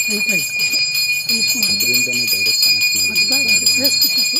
Straight ಆಗಿ finish ಮಾಡಿ ಅದರಿಂದನೇ ಡೈರೆಕ್ಟ್ ಕನೆಕ್ಟ್ ಮಾಡಿ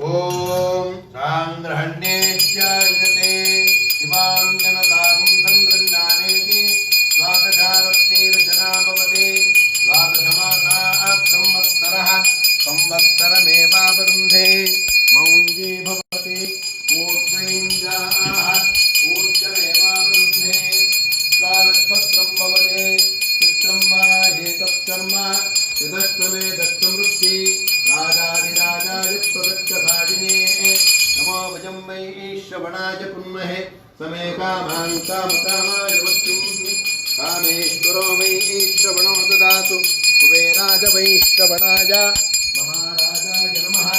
ॐ साङ्ग्रहण्येत्यायते इमां जनतां सङ्गृह्णानेति द्वादशारत्नेरचना भवति द्वादशमासाः संवत्सरः। संवत्सरमेवावरुन्धे मौञ्जी भवति ऊर्ध्वेञ्जाः ऊर्जमेवावरुन्धे द्वादशपत्रं भवति चित्रं वा एतत्कर्म यदक्रमे दत्तमृत्ति श्रवणाय कुन्महे समे कामान् कामकामाय वक्तुं कामेश्वरो वै श्रवणो ददातु कुबेराज वै श्रवणाय महाराजाय नमः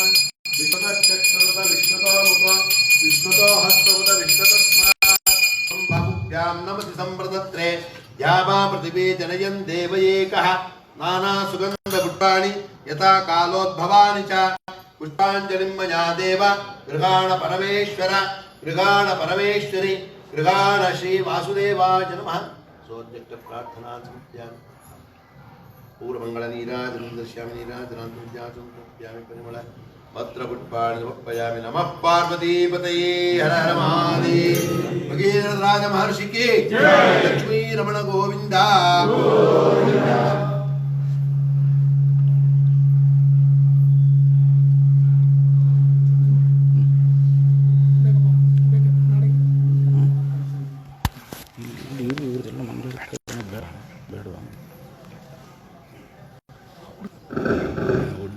विश्वतश्चक्षुरुत विश्वतो मुख विश्वतो हस्तमुत विश्वतस्मात् बाहुभ्यां नमति सम्प्रदत्रे या वा पृथिवी जनयन् देव एकः नानासुगन्धपुष्पाणि यथा कालोद्भवानि च पुष्पाञ्जलिं मया देव गृहाण परमेश्वर கிருகாண பரமேஸ்வரி கிருகாண ஸ்ரீ வாசுதேவாஜ நம சோத்யக்த பிரார்த்தனா சமித்யாமி பூர்வமங்கள நீராஜனம் தர்ஷாமி நீராஜனம் துர்ஜாசம் தப்பியாமி பரிமள பத்ரபுட்பாணி நம பார்வதிபதையே ஹர ஹர மகாதி பகீரராஜ மகர்ஷிக்கு லட்சுமி ரமண கோவிந்தா